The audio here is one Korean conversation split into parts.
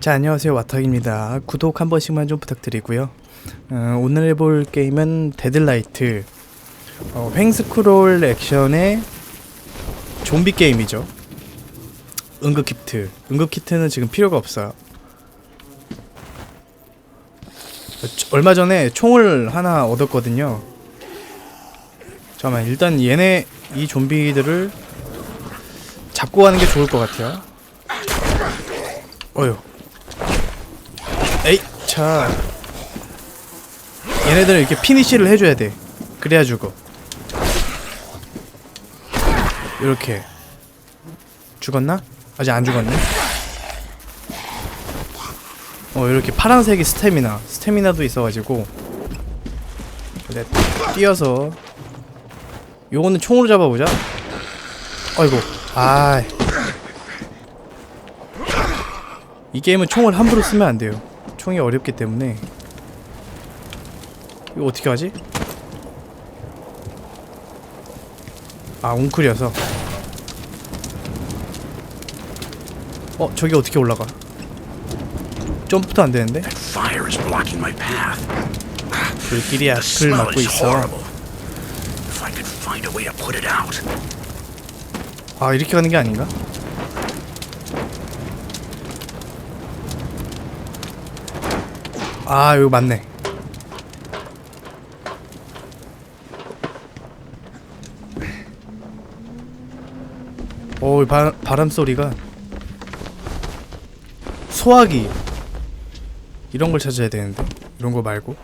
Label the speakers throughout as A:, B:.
A: 자 안녕하세요. 와탁입니다. 구독 한 번씩만 좀 부탁드리고요. 어, 오늘 해볼 게임은 데들라이트. 어, 횡스크롤 액션의 좀비 게임이죠. 응급키트. 응급키트는 지금 필요가 없어요. 얼마 전에 총을 하나 얻었거든요. 잠깐만 일단 얘네 이 좀비들을 잡고 가는 게 좋을 것 같아요. 어휴 자 얘네들은 이렇게 피니시를 해줘야 돼. 그래야 죽어 이렇게. 죽었나? 아직 안 죽었네. 어 이렇게 파란색이 스태미나. 스태미나도 있어가지고. 그래 뛰어서. 요거는 총으로 잡아보자. 아이고. 아이. 이 게임은 총을 함부로 쓰면 안 돼요. 총이 어렵기 때문에 이거 어떻게 하지? 아 웅크려서 어 저기 어떻게 올라가? 점프도 안 되는데?
B: Fire is blocking my path.
A: 불길이
B: The
A: 앞을
B: smell
A: 막고 있어. 아 이렇게 가는 게 아닌가? 아 이거 맞네. 오 바, 바람 소리가 소화기 이런 걸 찾아야 되는데 이런 거 말고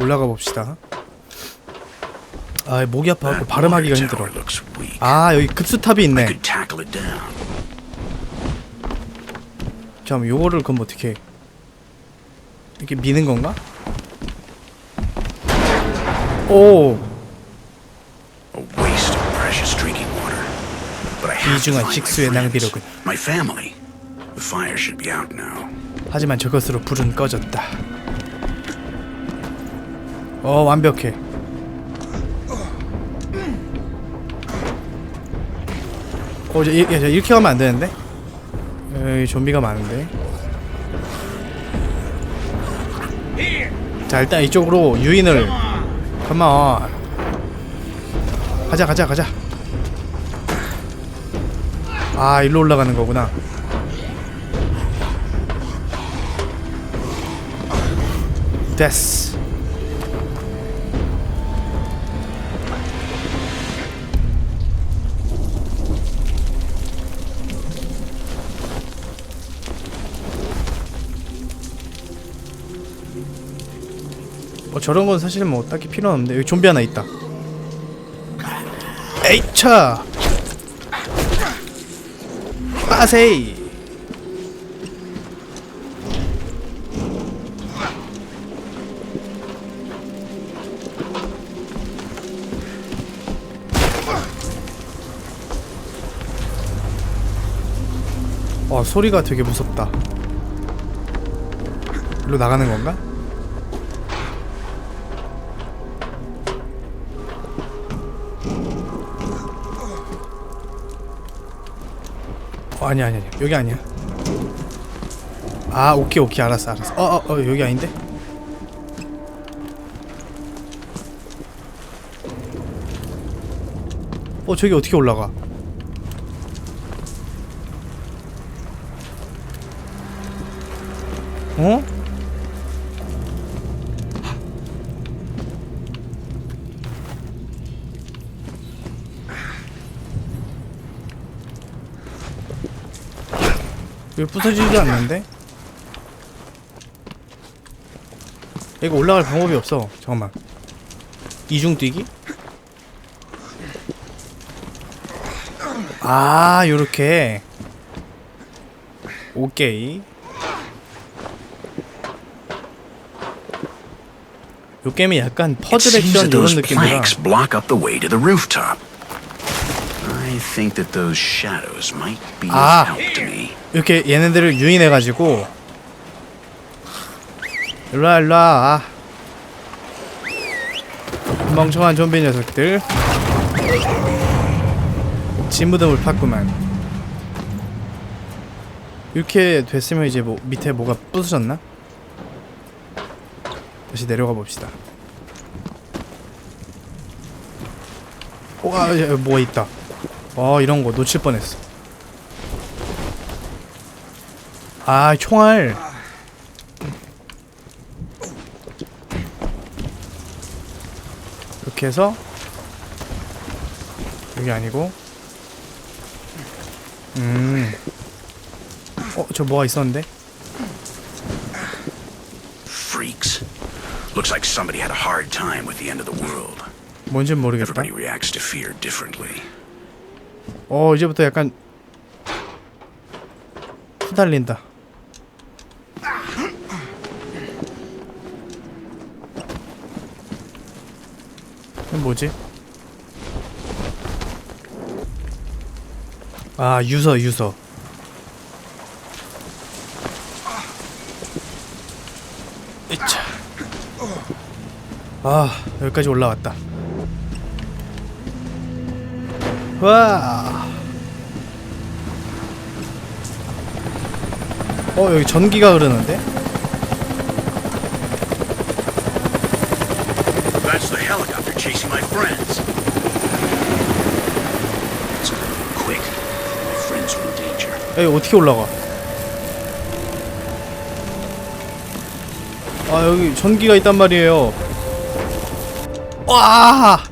A: 올라가 봅시다. 아 목이 아파갖고 발음하기가 힘들어. 아 여기 급수탑이 있네. 잠깐 요거를 그럼 어떻게 이렇게 미는 건가? 오
B: my
A: 식수의 낭비로군.
B: Now.
A: 하지만 저것으로 불은 꺼졌다. 어 완벽해. 어, 저, 이- 야, 저 이렇게 가면 안 되는데? 여기 좀비가 많은데. 자 일단 이쪽으로 유인을. 컴온. 가자 가자 가자. 아 일로 올라가는 거구나. 됐어. 어 저런 건 사실 뭐 딱히 필요 없는데 여기 좀비 하나 있다. 에이차. 빠세이. 와 소리가 되게 무섭다. 일로 나가는 건가? 어, 아니야 아니야 아니야. 여기 아니야. 아 오케이 오케이 알았어 알았어. 어어 어, 어, 여기 아닌데? 어 저기 어떻게 올라가? 어? 왜 부서지지도 않는데? 이거 올라갈 방법이 없어. 잠깐만. 이중 뛰기? 아, 요렇게. 오케이. 요 게임이 약간 퍼즐 액션 이런 느낌이라
B: block up the way to the rooftop. Think that those shadows might be of help to me.
A: 이렇게 얘네들을 유인해가지고 일로와 일로와 멍청한 좀비 녀석들 진무덤을 팠구만 이렇게 됐으면 이제 뭐 밑에 뭐가 부서졌나? 다시 내려가 봅시다. 와, 아, 야, 뭐가 있다. 아, 이런 거 놓칠 뻔했어. 아, 총알. 이렇게 해서 여기 아니고 음. 어, 저 뭐가 있었는데?
B: Freaks. Looks like somebody had a hard time with the end of the world.
A: 뭔진 모르겠다.
B: Everybody reacts to fear differently.
A: 어, 이제부터 약간 후달린다. 뭐지? 아, 유서, 유서. 으차. 아, 여기까지 올라왔다. 와. 어 여기 전기가 흐르는데?
B: That's the helicopter chasing my friends. Let's go quick. My friends are in danger.
A: 여기 어떻게 올라가? 아 여기 전기가 있단 말이에요. 와!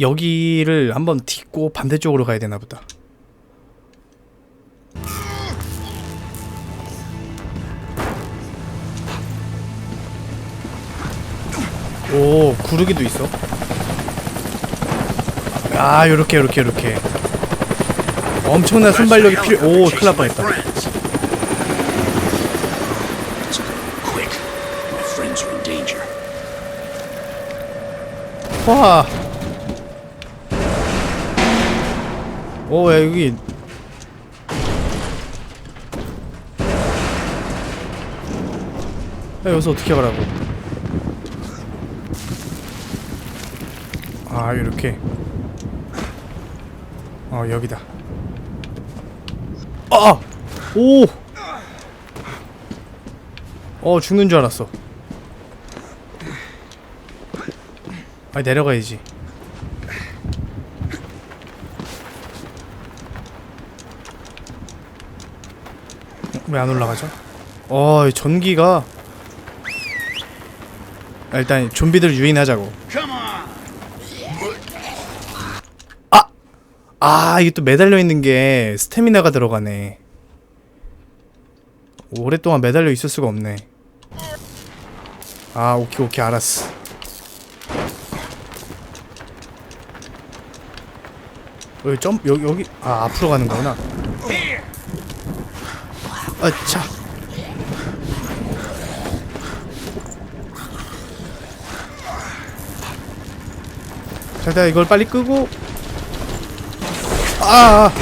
A: 여기를 한번 딛고 반대쪽으로 가야 되나 보다. 오, 구르기도 있어. 아, 요렇게 요렇게 요렇게. 엄청난 순발력이 필요. 오, 큰일 날 뻔했다. 와. 오, 야, 여기. 야, 여기서 어떻게 가라고. 아, 이렇게. 어, 여기다. 아! 오! 어, 죽는 줄 알았어. 아 내려가야지. 왜 안 올라가죠? 어 전기가 아, 일단 좀비들 유인하자고.
B: Come on.
A: 아 이게 또 매달려 있는 게 스태미나가 들어가네. 오랫동안 매달려 있을 수가 없네. 아 오케이 오케이 알았어. 여기 점 여기 여기 아 앞으로 가는 거구나. 아 차. 자, 내가 이걸 빨리 끄고 아, 아.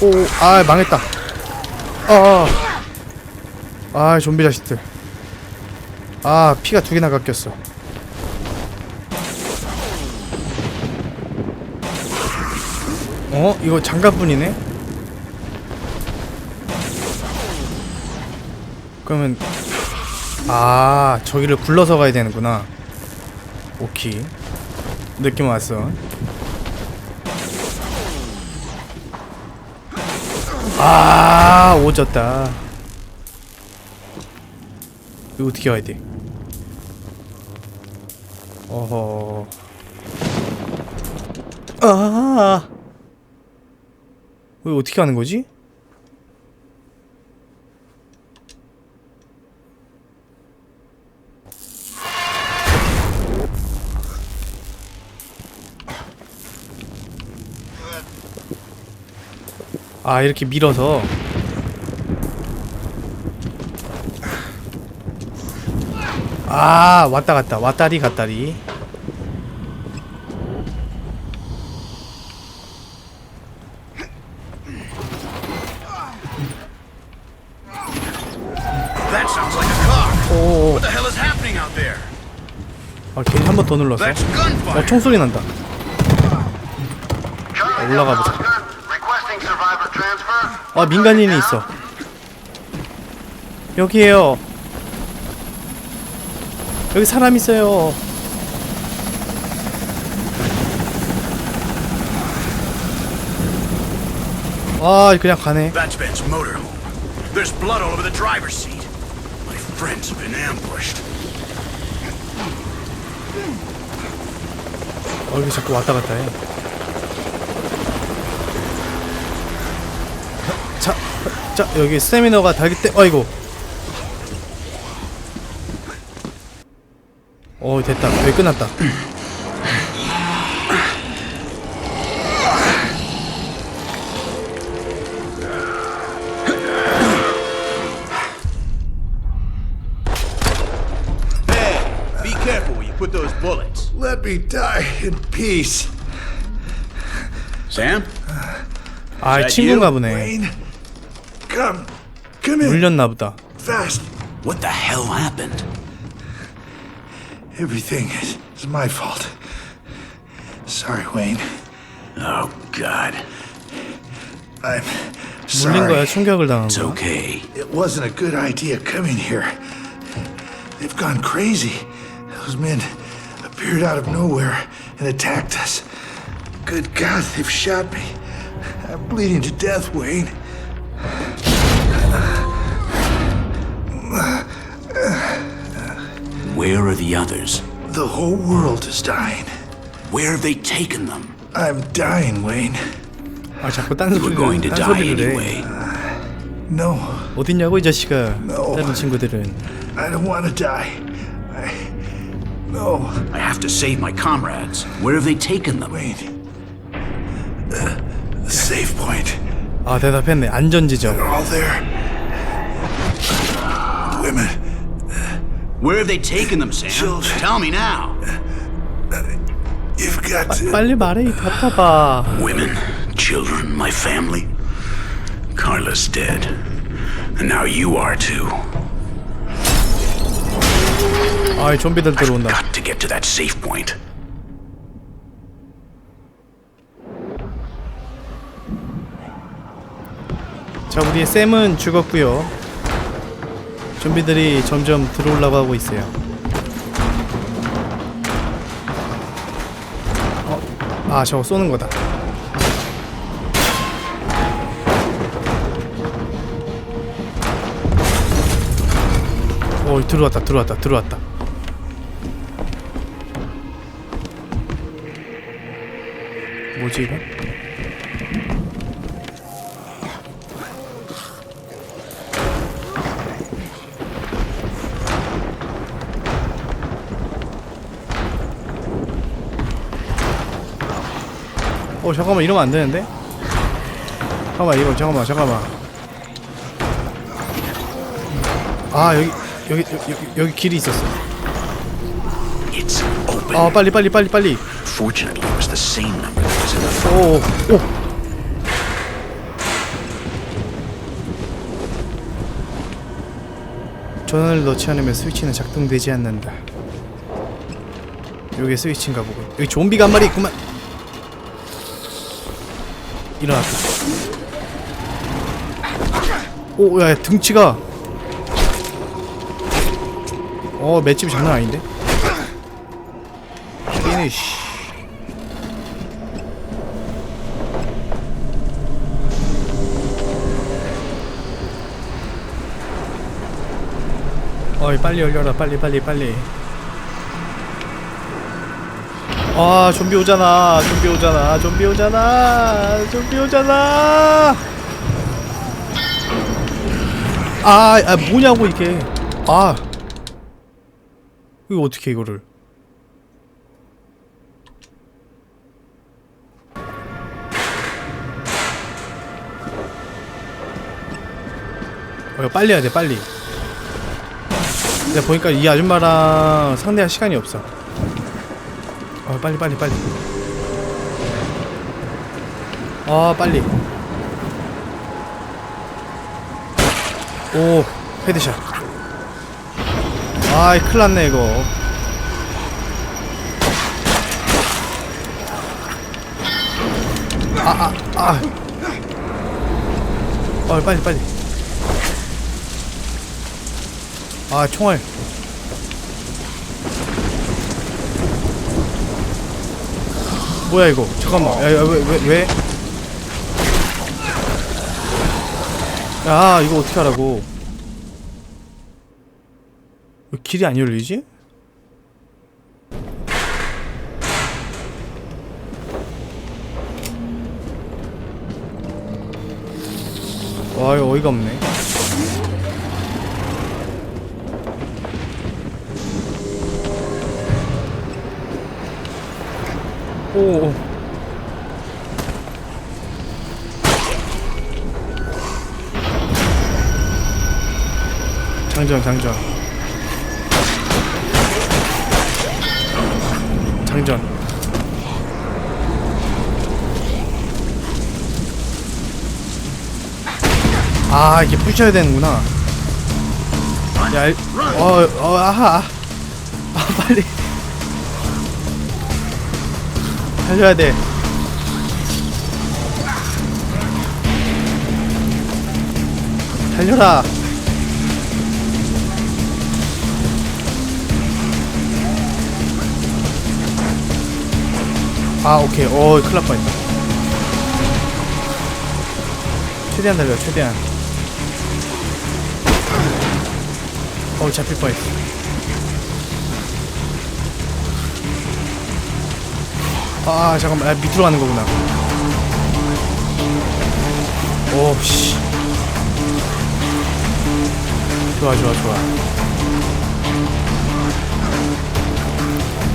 A: 오, 아, 망했다. 아, 아, 아, 좀비 자식들. 아, 피가 두 개나 깎였어. 어, 이거 장갑뿐이네. 그러면 아, 저기를 굴러서 가야 되는구나. 오케이. 느낌 왔어. 아 오졌다. 이거 어떻게 가야 돼? 어허. 아. 이거 어떻게 하는 거지? 아 이렇게 밀어서 아 왔다 갔다 왔다리 갔다리. 오오? 아 괜히 한 번 더 눌렀어. 어 총소리 난다 올라가 보자. 아 민간인이 있어 여기에요 여기 사람 있어요 아 그냥 가네
B: That's Ben's motorhome. There's blood all over the driver's seat. My friends have been ambushed.
A: 어 여기 자꾸 왔다 갔다 해 자, 자 여기 스태미너가 달기 때 아이고 어 됐다 여기 끝났다
B: Hey, be careful where you put those bullets.
C: Let me die in peace.
B: Sam?
A: 아
B: that
A: 친구인가
B: you,
A: 보네
C: Wayne, come, come in
A: 물렸나 보다
C: fast.
B: What the hell happened?
C: Everything is, is my fault. Sorry, Wayne.
B: Oh, God.
C: I'm
A: 물린 거야
C: sorry.
A: 충격을 당한
B: It's
A: 거야
B: okay.
C: It wasn't a good idea coming here. They've gone crazy. Those men appeared out of nowhere and attacked us. Good God, they've shot me. I'm bleeding to death, Wayne.
B: Where are the others?
C: The whole world is dying.
B: Where have they taken them?
C: I'm dying, Wayne.
A: 아 자꾸 딴
B: We're going
A: 소리를
B: to
A: 딴
B: die
A: 소리를 해
B: anyway.
C: No,
A: 어딨냐고 이 자식아
C: No.
A: 다른 친구들은
C: I don't want to die. I. No,
B: I have to save my comrades. Where have they taken them?
C: Wayne. Uh, the safe point.
A: 아 대답했네 안전지점
C: They're all there. Women,
B: Where have they taken them, Sam?
C: Children.
B: Tell me now.
C: you've got to.
A: 빨리 말해 이 답답아
B: Women, children, my family. Carla's dead. And now you are too.
A: 아이 좀비들 들어온다
B: Got to get to that safe point.
A: 자 우리의 샘은 죽었고요 좀비들이 점점 들어오려고 하고 있어요 어? 아 저거 쏘는 거다 오 들어왔다 들어왔다 들어왔다 뭐지 이거? 어 잠깐만 이러면 안 되는데? 잠깐만 이거 잠깐만 잠깐만 아 여기 여기 여기, 여기 길이 있었어. 아 빨리 빨리 빨리 빨리. 오오 전원을 넣지 않으면 스위치는 작동되지 않는다 여기 스위치인가 보고 여기 좀비가 한 마리 있구만 일어났다 오야 등치가. 어 맷집이 장난 아닌데? 피니쉬. 어이 빨리 열려라. 빨리 빨리 빨리 아 좀비 오잖아. 좀비 오잖아. 좀비 오잖아. 좀비 오잖아. 아, 아 뭐냐고 이게. 아. 이거 어떻게 이거를. 어, 빨리 해야 돼 빨리. 내가 보니까 이 아줌마랑 상대할 시간이 없어. 어 빨리 빨리 빨리. 아 빨리. 오 헤드샷. 아이 큰일났네 이거. 아아 아. 어 빨리 빨리 아 총알 뭐야 이거 잠깐만 야왜왜 왜, 왜? 야 이거 어떻게 하라고 왜 길이 안 열리지? 와 이거 어이가 없네 오 장전 장전. 장전. 아 이게 부셔야 되는구나. 야, 일- 어, 어, 아하. 아 빨리 달려야 돼. 달려라. 아 오케이. 어 큰일 날 뻔했다. 최대한 달려 최대한. 어 잡힐 뻔했어 아 잠깐만. 아, 밑으로 가는 거구나. 오씨. 좋아 좋아 좋아.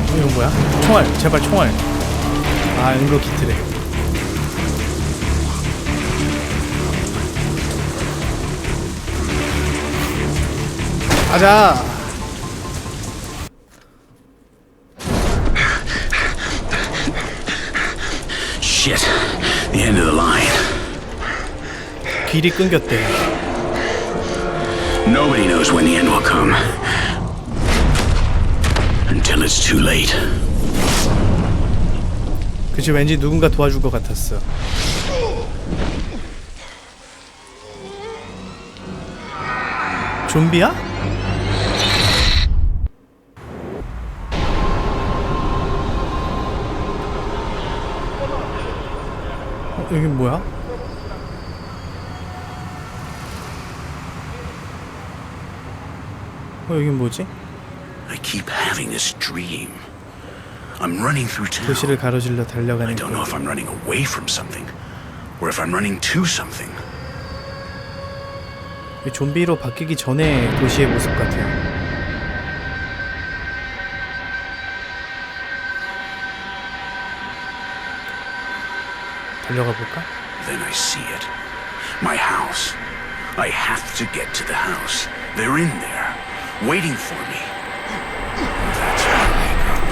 A: 어, 이건 뭐야? 총알. 제발 총알. 아 응로 키트래. 가자 길이 끊겼대
B: Nobody knows when the end will come. Until it's too late.
A: 그치 왠지 누군가 도와줄 것 같았어 좀비야? 어, 여긴 뭐야? 어 여긴 뭐지?
B: I keep having this dream. I'm running through town.
A: 도시를 가로질러
B: I
A: 달려가는
B: don't know
A: 길
B: if I'm running away from something, or if I'm running to something.
A: 이 좀비로 바뀌기 전에 도시의 모습 같아요. 달려가 볼까?
B: Then I see it. My house. I have to get to the house. They're in there, waiting for me. That's how I wake up.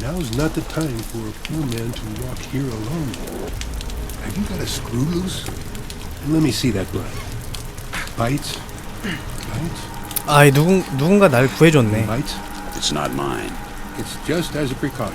D: Now's not the time for a poor man to walk here alone.
C: Have you got a screw loose?
D: Let me see that blood. Bites? Bites?
A: 아, 누군 누군가 날 구해줬네.
D: Bites?
B: It's not mine.
D: It's just as a precaution.